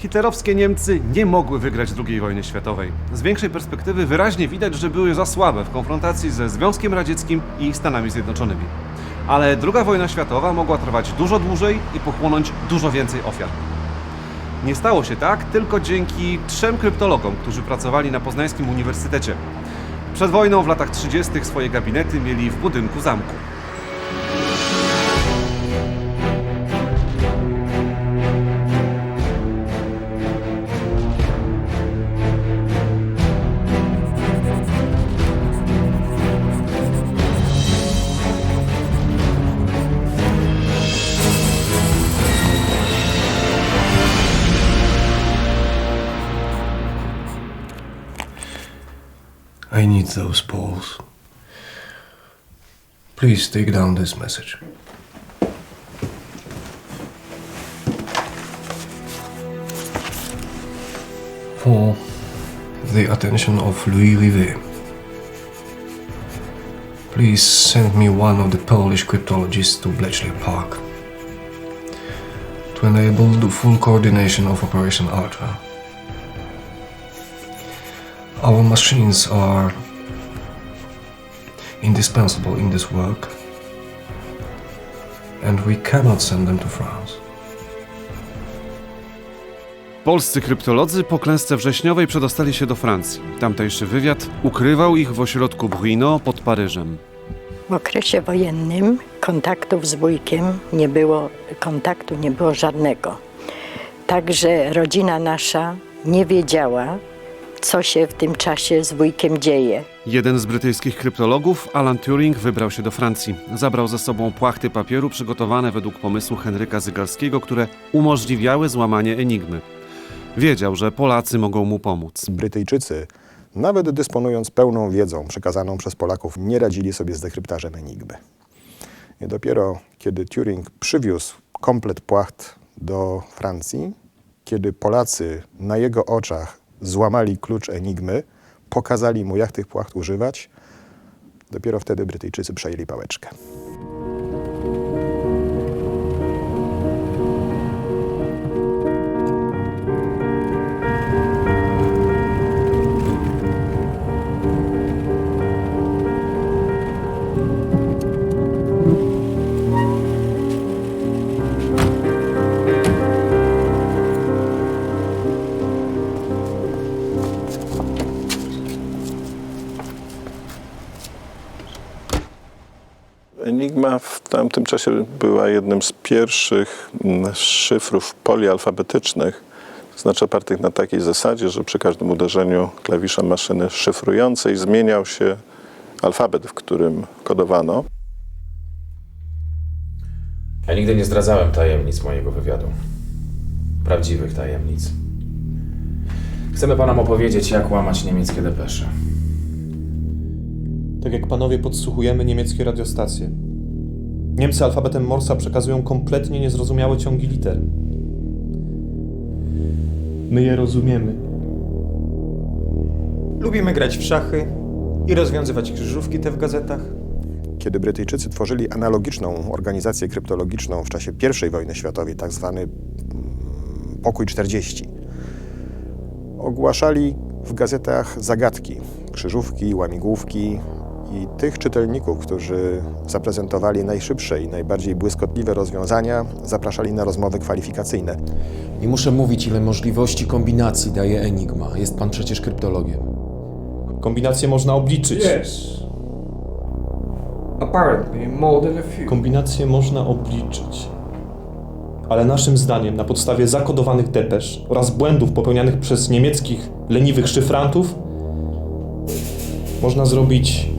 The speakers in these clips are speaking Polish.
Hitlerowskie Niemcy nie mogły wygrać II wojny światowej. Z większej perspektywy wyraźnie widać, że były za słabe w konfrontacji ze Związkiem Radzieckim i Stanami Zjednoczonymi. Ale II wojna światowa mogła trwać dużo dłużej i pochłonąć dużo więcej ofiar. Nie stało się tak tylko dzięki trzem kryptologom, którzy pracowali na Poznańskim Uniwersytecie. Przed wojną w latach 30. swoje gabinety mieli w budynku zamku. Those poles. Please take down this message. For the attention of Louis Rivet. Please send me one of the Polish cryptologists to Bletchley Park to enable the full coordination of Operation Ultra. Our machines are indispensable in this work, and we cannot send them to France. Polscy kryptolodzy po klęsce wrześniowej przedostali się do Francji. Tamtejszy wywiad ukrywał ich w ośrodku Brino pod Paryżem. W okresie wojennym kontaktów z wujkiem nie było, kontaktu nie było żadnego. Także rodzina nasza nie wiedziała, co się w tym czasie z wujkiem dzieje. Jeden z brytyjskich kryptologów, Alan Turing, wybrał się do Francji. Zabrał ze sobą płachty papieru przygotowane według pomysłu Henryka Zygalskiego, które umożliwiały złamanie enigmy. Wiedział, że Polacy mogą mu pomóc. Brytyjczycy, nawet dysponując pełną wiedzą przekazaną przez Polaków, nie radzili sobie z dekryptażem Enigmy. I dopiero kiedy Turing przywiózł komplet płacht do Francji, kiedy Polacy na jego oczach złamali klucz Enigmy, pokazali mu, jak tych płacht używać, dopiero wtedy Brytyjczycy przejęli pałeczkę. Enigma w tamtym czasie była jednym z pierwszych mm, szyfrów polialfabetycznych, to znaczy opartych na takiej zasadzie, że przy każdym uderzeniu klawisza maszyny szyfrującej zmieniał się alfabet, w którym kodowano. Ja nigdy nie zdradzałem tajemnic mojego wywiadu. Prawdziwych tajemnic. Chcemy panom opowiedzieć, jak łamać niemieckie depesze. Tak jak panowie podsłuchujemy niemieckie radiostacje. Niemcy alfabetem Morsa przekazują kompletnie niezrozumiałe ciągi liter. My je rozumiemy. Lubimy grać w szachy i rozwiązywać krzyżówki te w gazetach. Kiedy Brytyjczycy tworzyli analogiczną organizację kryptologiczną w czasie I wojny światowej, tak zwany mm, Pokój 40, ogłaszali w gazetach zagadki, krzyżówki, łamigłówki i tych czytelników, którzy zaprezentowali najszybsze i najbardziej błyskotliwe rozwiązania, zapraszali na rozmowy kwalifikacyjne. Nie muszę mówić, ile możliwości kombinacji daje Enigma. Jest pan przecież kryptologiem. Kombinacje można obliczyć. Yes. Apparently, more than a few. Kombinacje można obliczyć. Ale naszym zdaniem, na podstawie zakodowanych depesz oraz błędów popełnianych przez niemieckich leniwych szyfrantów, można zrobić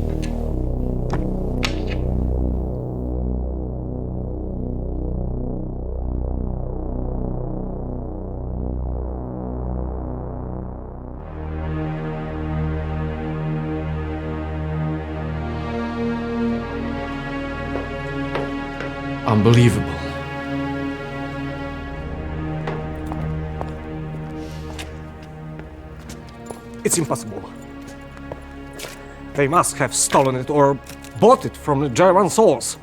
Unbelievable. It's impossible. They must have stolen it or bought it from the German source.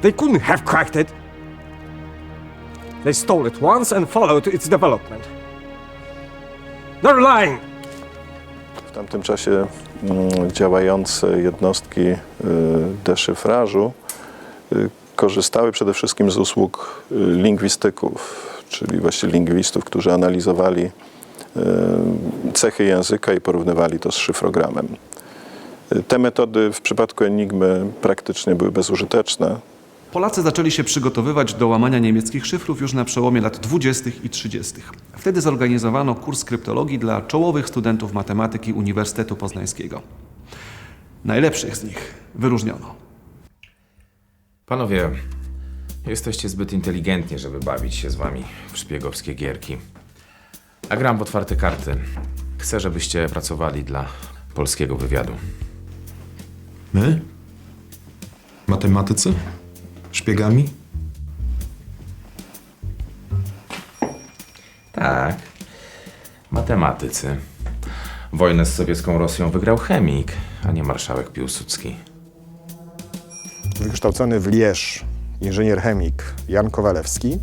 They couldn't have cracked it. They stole it once and followed its development. They're lying! W tamtym czasie mm, działające jednostki y, deszyfrażu y, korzystały przede wszystkim z usług y, lingwistyków, czyli właściwie lingwistów, którzy analizowali y, cechy języka i porównywali to z szyfrogramem. Y, Te metody w przypadku Enigmy praktycznie były bezużyteczne. Polacy zaczęli się przygotowywać do łamania niemieckich szyfrów już na przełomie lat 20. i 30. Wtedy zorganizowano kurs kryptologii dla czołowych studentów matematyki Uniwersytetu Poznańskiego. Najlepszych z nich wyróżniono. Panowie, jesteście zbyt inteligentni, żeby bawić się z wami w szpiegowskie gierki. A gram w otwarte karty. Chcę, żebyście pracowali dla polskiego wywiadu. My? Matematycy? Szpiegami? Tak. Matematycy. Wojnę z sowiecką Rosją wygrał chemik, a nie marszałek Piłsudski. Wykształcony w Lierz inżynier chemik Jan Kowalewski,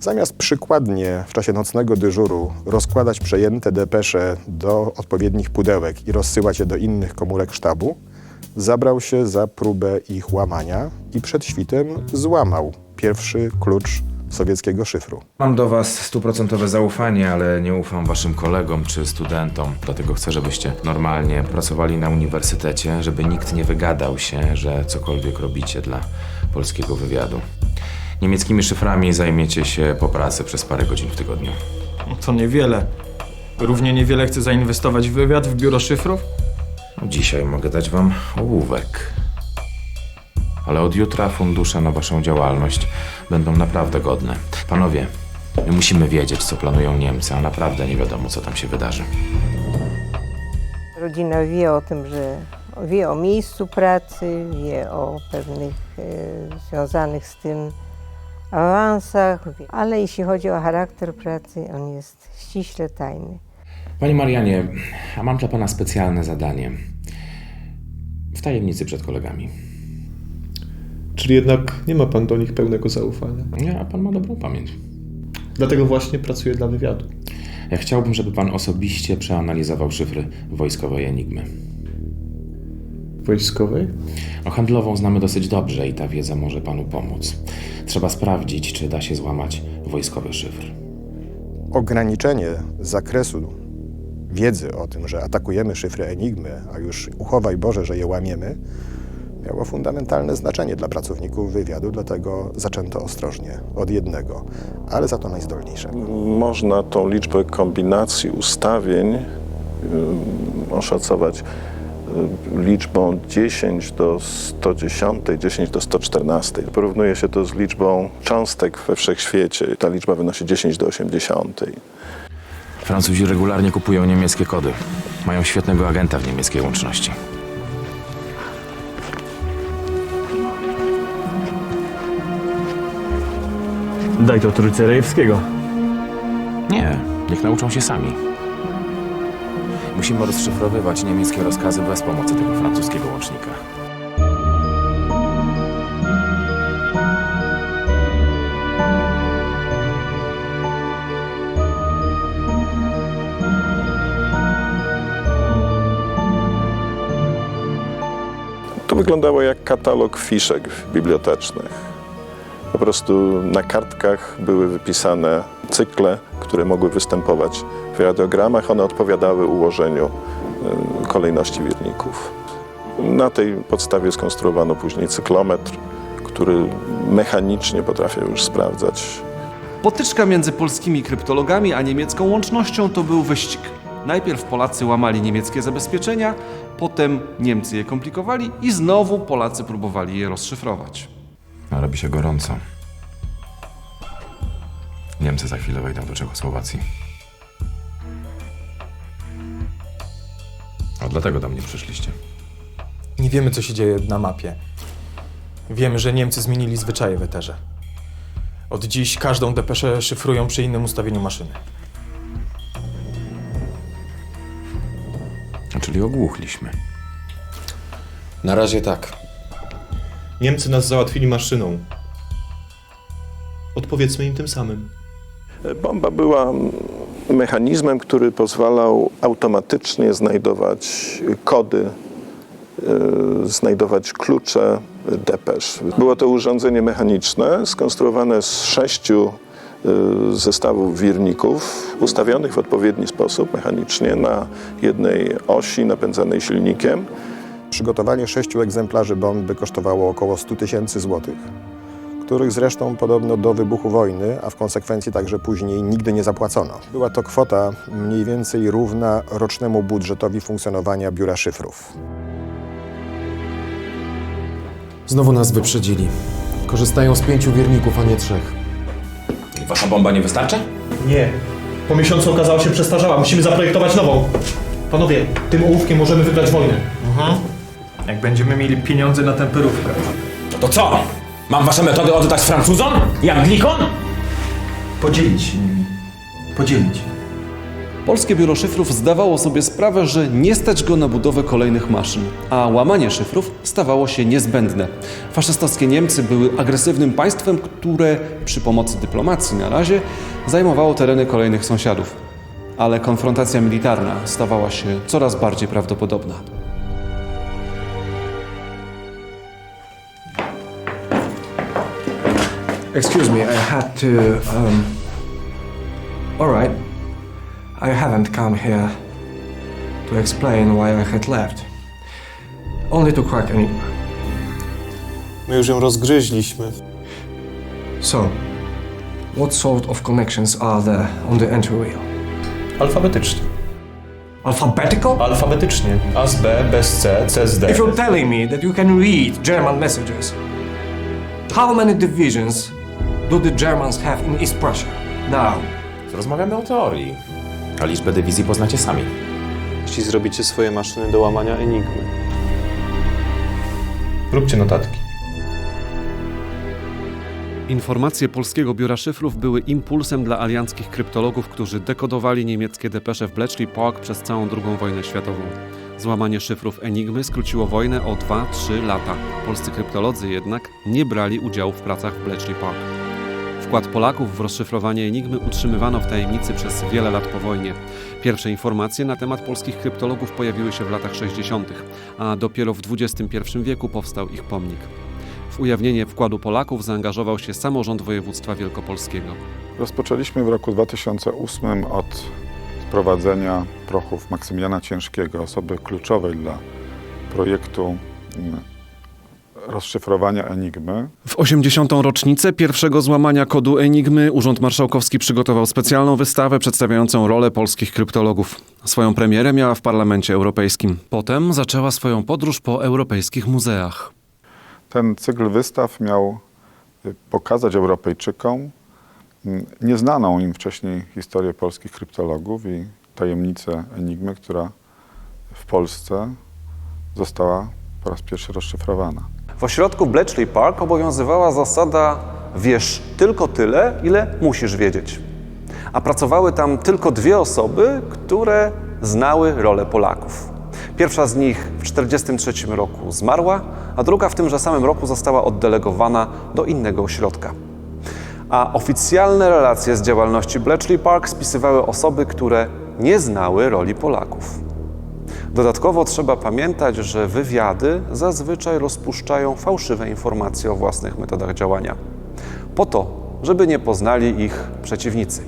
zamiast przykładnie w czasie nocnego dyżuru rozkładać przejęte depesze do odpowiednich pudełek i rozsyłać je do innych komórek sztabu, zabrał się za próbę ich łamania i przed świtem złamał pierwszy klucz sowieckiego szyfru. Mam do was stuprocentowe zaufanie, ale nie ufam waszym kolegom czy studentom. Dlatego chcę, żebyście normalnie pracowali na uniwersytecie, żeby nikt nie wygadał się, że cokolwiek robicie dla polskiego wywiadu. Niemieckimi szyframi zajmiecie się po pracy przez parę godzin w tygodniu. To niewiele. Równie niewiele chcę zainwestować w wywiad, w biuro szyfrów? Dzisiaj mogę dać wam ołówek. Ale od jutra fundusze na waszą działalność będą naprawdę godne. Panowie, my musimy wiedzieć, co planują Niemcy, a naprawdę nie wiadomo, co tam się wydarzy. Rodzina wie o tym, że wie o miejscu pracy, wie o pewnych e, związanych z tym awansach, ale jeśli chodzi o charakter pracy, on jest ściśle tajny. Panie Marianie, a mam dla pana specjalne zadanie. W tajemnicy przed kolegami. Czyli jednak nie ma pan do nich pełnego zaufania. Nie, a pan ma dobrą pamięć. Dlatego właśnie pracuję dla wywiadu. Ja chciałbym, żeby pan osobiście przeanalizował szyfry wojskowej Enigmy. Wojskowej? O handlową znamy dosyć dobrze i ta wiedza może panu pomóc. Trzeba sprawdzić, czy da się złamać wojskowy szyfr. Ograniczenie zakresu wiedzy o tym, że atakujemy szyfry Enigmy, a już uchowaj Boże, że je łamiemy, miało fundamentalne znaczenie dla pracowników wywiadu, dlatego zaczęto ostrożnie, od jednego, ale za to najzdolniejszego. Można tą liczbę kombinacji ustawień oszacować y, liczbą 10 do 110, 10 do 114. Porównuje się to z liczbą cząstek we wszechświecie. Ta liczba wynosi 10 do 80. Francuzi regularnie kupują niemieckie kody. Mają świetnego agenta w niemieckiej łączności. Daj to trójce Rejewskiego. Nie, niech nauczą się sami. Musimy rozszyfrowywać niemieckie rozkazy bez pomocy tego francuskiego łącznika. To wyglądało jak katalog fiszek bibliotecznych. Po prostu na kartkach były wypisane cykle, które mogły występować w radiogramach. One odpowiadały ułożeniu y, kolejności wirników. Na tej podstawie skonstruowano później cyklometr, który mechanicznie potrafił już sprawdzać Potyczka między polskimi kryptologami a niemiecką łącznością to był wyścig. Najpierw Polacy łamali niemieckie zabezpieczenia, potem Niemcy je komplikowali i znowu Polacy próbowali je rozszyfrować. Robi się gorąco. Niemcy za chwilę wejdą do Czechosłowacji. A dlatego do mnie przyszliście. Nie wiemy, co się dzieje na mapie. Wiemy, że Niemcy zmienili zwyczaje w eterze. Od dziś każdą depeszę szyfrują przy innym ustawieniu maszyny. Czyli ogłuchliśmy. Na razie tak. Niemcy nas załatwili maszyną. Odpowiedzmy im tym samym. Bomba była mechanizmem, który pozwalał automatycznie znajdować kody, y, znajdować klucze depesz. Było to urządzenie mechaniczne skonstruowane z sześciu y, zestawów wirników ustawionych w odpowiedni sposób mechanicznie na jednej osi napędzanej silnikiem. Przygotowanie sześciu egzemplarzy bomby kosztowało około 100 tysięcy złotych, których zresztą podobno do wybuchu wojny, a w konsekwencji także później nigdy nie zapłacono. Była to kwota mniej więcej równa rocznemu budżetowi funkcjonowania biura szyfrów. Znowu nas wyprzedzili. Korzystają z pięciu wierników, a nie trzech. I wasza bomba nie wystarcza? Nie. Po miesiącu okazała się przestarzała. Musimy zaprojektować nową. Panowie, tym ołówkiem możemy wygrać wojnę. Jak będziemy mieli pieniądze na temperówkę. No to co? Mam wasze metody oddać Francuzom? I Anglikon? Podzielić się nimi. Podzielić. Polskie biuro szyfrów zdawało sobie sprawę, że nie stać go na budowę kolejnych maszyn, a łamanie szyfrów stawało się niezbędne. Faszystowskie Niemcy były agresywnym państwem, które przy pomocy dyplomacji na razie zajmowało tereny kolejnych sąsiadów. Ale konfrontacja militarna stawała się coraz bardziej prawdopodobna. Excuse me, I had to. Um... Alright. I haven't come here to explain why I had left. Only to crack Enigma. My już ją rozgryźliśmy. So, what sort of connections are there on the entry wheel? Alfabetycznie. Alphabetical? Alfabetycznie. A z B, B z C, C z D. If you're telling me that you can read German messages, how many divisions do the Germans have in East Prussia? Now, Rozmawiamy o teorii. A liczbę dywizji poznacie sami. Jeśli zrobicie swoje maszyny do łamania Enigmy. Róbcie notatki. Informacje Polskiego Biura Szyfrów były impulsem dla alianckich kryptologów, którzy dekodowali niemieckie depesze w Bletchley Park przez całą II wojnę światową. Złamanie szyfrów Enigmy skróciło wojnę o 2-3 lata. Polscy kryptolodzy jednak nie brali udziału w pracach w Bletchley Park. Wkład Polaków w rozszyfrowanie Enigmy utrzymywano w tajemnicy przez wiele lat po wojnie. Pierwsze informacje na temat polskich kryptologów pojawiły się w latach 60., a dopiero w XXI wieku powstał ich pomnik. W ujawnienie wkładu Polaków zaangażował się samorząd województwa wielkopolskiego. Rozpoczęliśmy w roku 2008 od sprowadzenia prochów Maksymiliana Ciężkiego, osoby kluczowej dla projektu mm, rozszyfrowania Enigmy. W 80. rocznicę pierwszego złamania kodu Enigmy Urząd Marszałkowski przygotował specjalną wystawę przedstawiającą rolę polskich kryptologów. Swoją premierę miała w Parlamencie Europejskim. Potem zaczęła swoją podróż po europejskich muzeach. Ten cykl wystaw miał y, pokazać Europejczykom mm, nieznaną im wcześniej historię polskich kryptologów i tajemnicę Enigmy, która w Polsce została po raz pierwszy rozszyfrowana. W ośrodku Bletchley Park obowiązywała zasada wiesz tylko tyle, ile musisz wiedzieć. A pracowały tam tylko dwie osoby, które znały rolę Polaków. Pierwsza z nich w 1943 roku zmarła, a druga w tymże samym roku została oddelegowana do innego ośrodka. A oficjalne relacje z działalności Bletchley Park spisywały osoby, które nie znały roli Polaków. Dodatkowo trzeba pamiętać, że wywiady zazwyczaj rozpuszczają fałszywe informacje o własnych metodach działania, po to, żeby nie poznali ich przeciwnicy,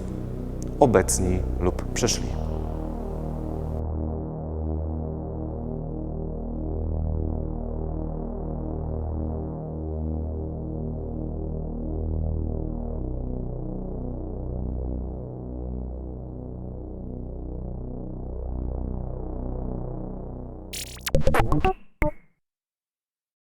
obecni lub przyszli.